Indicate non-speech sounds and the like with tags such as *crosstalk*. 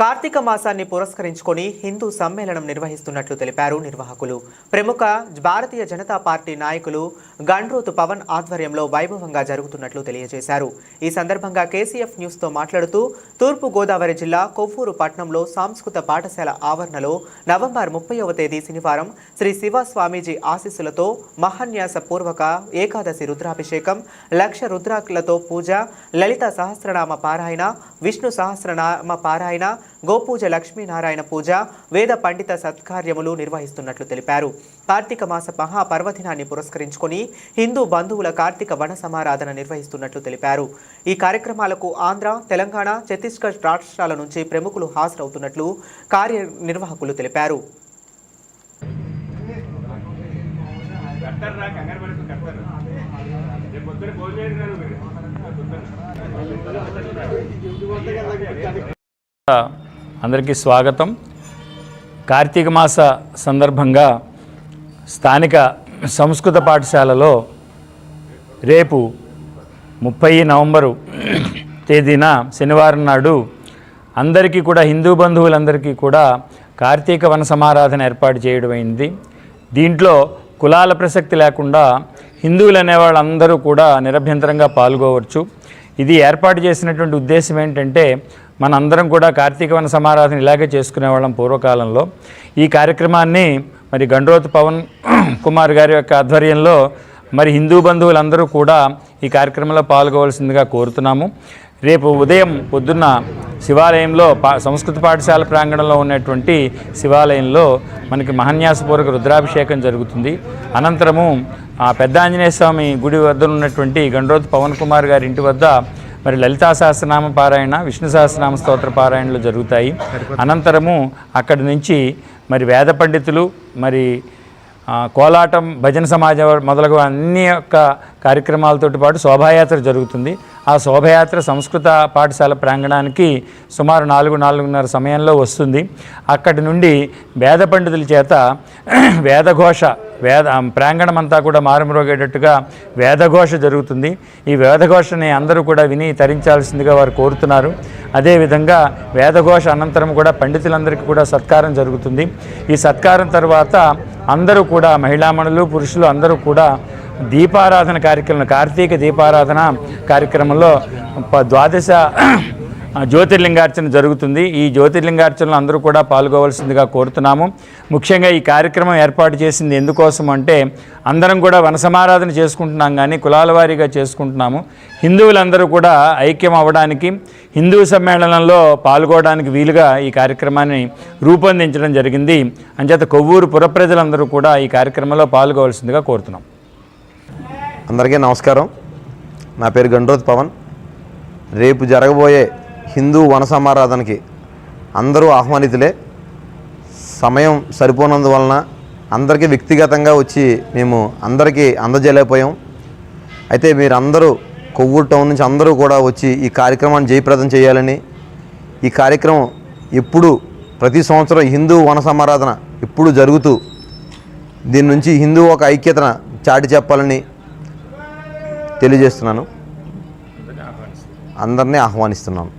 కార్తీక మాసాన్ని పురస్కరించుకొని హిందూ సమ్మేళనం నిర్వహిస్తున్నట్లు తెలిపారు నిర్వాహకులు. ప్రముఖ భారతీయ జనతా పార్టీ నాయకులు గండ్రోతు పవన్ ఆధ్వర్యంలో వైభవంగా జరుగుతున్నట్లు తెలియజేశారు. ఈ సందర్భంగా కేసీఎఫ్ న్యూస్తో మాట్లాడుతూ తూర్పు గోదావరి జిల్లా కొవ్వూరు పట్టణంలో సాంస్కృత పాఠశాల ఆవరణలో నవంబర్ ముప్పైవ తేదీ శనివారం శ్రీ శివ స్వామీజీ ఆశీస్సులతో మహాన్యాస పూర్వక ఏకాదశి రుద్రాభిషేకం లక్ష రుద్రాకులతో పూజ లలిత సహస్రనామ పారాయణ విష్ణు సహస్రనామ పారాయణ గోపూజ లక్ష్మీనారాయణ పూజ వేద పండిత సత్కార్యములు నిర్వహిస్తున్నట్లు తెలిపారు. కార్తీక మాస మహాపర్వదినాన్ని పురస్కరించుకొని హిందూ బంధువుల కార్తీక వన సమారాధన నిర్వహిస్తున్నట్లు తెలిపారు. ఈ కార్యక్రమాలకు ఆంధ్ర తెలంగాణ ఛత్తీస్గఢ్ రాష్ట్రాల నుంచి ప్రముఖులు హాజరవుతున్నట్లు కార్యనిర్వాహకులు తెలిపారు. రేపు పొద్దున భోజనం మీరు. అందరికీ స్వాగతం. కార్తీక మాస సందర్భంగా స్థానిక సంస్కృత పాఠశాలలో రేపు ముప్పై నవంబరు తేదీన శనివారం నాడు అందరికీ కూడా హిందూ బంధువులందరికీ కూడా కార్తీక వన సమారాధన ఏర్పాటు చేయడం అయింది. దీంట్లో కులాల ప్రసక్తి లేకుండా హిందువులు అనేవాళ్ళందరూ కూడా నిరభ్యంతరంగా పాల్గొవచ్చు. ఇది ఏర్పాటు చేసినటువంటి ఉద్దేశం ఏంటంటే మనందరం కూడా కార్తీక వన సమారాధన ఇలాగే చేసుకునేవాళ్ళం పూర్వకాలంలో. ఈ కార్యక్రమాన్ని మరి గండ్రోత్ పవన్ *clears throat* కుమార్ గారి యొక్క ఆధ్వర్యంలో మరి హిందూ బంధువులందరూ కూడా ఈ కార్యక్రమంలో పాల్గొవలసిందిగా కోరుతున్నాము. రేపు ఉదయం పొద్దున్న శివాలయంలో పా సంస్కృత పాఠశాల ప్రాంగణంలో ఉన్నటువంటి శివాలయంలో మనకి మహన్యాసపూర్వక రుద్రాభిషేకం జరుగుతుంది. అనంతరము ఆ పెద్ద ఆంజనేయ స్వామి గుడి వద్ద ఉన్నటువంటి గండ్రోత్ పవన్ కుమార్ గారి ఇంటి వద్ద మరి లలితా సహస్రనామ పారాయణ విష్ణు సహస్రనామ స్తోత్ర పారాయణలు జరుగుతాయి. అనంతరము అక్కడి నుంచి మరి వేద పండితులు మరి కోలాటం భజన సమాజం మొదలగు అన్ని యొక్క కార్యక్రమాలతో పాటు శోభాయాత్ర జరుగుతుంది. ఆ శోభయాత్ర సంస్కృత పాఠశాల ప్రాంగణానికి సుమారు నాలుగు నాలుగున్నర సమయంలో వస్తుంది. అక్కడి నుండి వేద పండితుల చేత *clears throat* వేదఘోష వేద ప్రాంగణమంతా ప్రాంగణం అంతా కూడా మారుమ్రోగేటట్టుగా వేదఘోష జరుగుతుంది. ఈ వేదఘోషని అందరూ కూడా విని తరించాల్సిందిగా వారు కోరుతున్నారు. అదేవిధంగా వేదఘోష అనంతరం కూడా పండితులందరికీ కూడా సత్కారం జరుగుతుంది. ఈ సత్కారం తర్వాత అందరూ కూడా మహిళామణులు పురుషులు అందరూ కూడా దీపారాధన కార్యక్రమం కార్తీక దీపారాధన కార్యక్రమంలో ద్వాదశ జ్యోతిర్లింగార్చన జరుగుతుంది. ఈ జ్యోతిర్లింగార్చనలో అందరూ కూడా పాల్గొవలసిందిగా కోరుతున్నాము. ముఖ్యంగా ఈ కార్యక్రమం ఏర్పాటు చేసింది ఎందుకోసం అంటే అందరం కూడా వనసమారాధన చేసుకుంటున్నాం కానీ కులాల వారీగా చేసుకుంటున్నాము. హిందువులందరూ కూడా ఐక్యం అవ్వడానికి హిందూ సమ్మేళనంలో పాల్గొనడానికి వీలుగా ఈ కార్యక్రమాన్ని రూపొందించడం జరిగింది. అంచేత కొవ్వూరు పుర ప్రజలందరూ కూడా ఈ కార్యక్రమంలో పాల్గొవలసిందిగా కోరుతున్నాం. అందరికీ నమస్కారం. నా పేరు గండ్రోత్ పవన్. రేపు జరగబోయే హిందూ వనసమారాధనకి అందరూ ఆహ్వానితులే. సమయం సరిపోనందువలన అందరికీ వ్యక్తిగతంగా వచ్చి మేము అందరికీ అందజేయలేకపోయాం. అయితే మీరు అందరూ కొవ్వూరు టౌన్ నుంచి అందరూ కూడా వచ్చి ఈ కార్యక్రమాన్ని జయప్రదం చేయాలని ఈ కార్యక్రమం ఎప్పుడు ప్రతి సంవత్సరం హిందూ వన సమారాధన ఎప్పుడు జరుగుతూ దీని నుంచి హిందూ ఒక ఐక్యతను చాటి చెప్పాలని తెలియజేస్తున్నాను. అందరినీ ఆహ్వానిస్తున్నాను.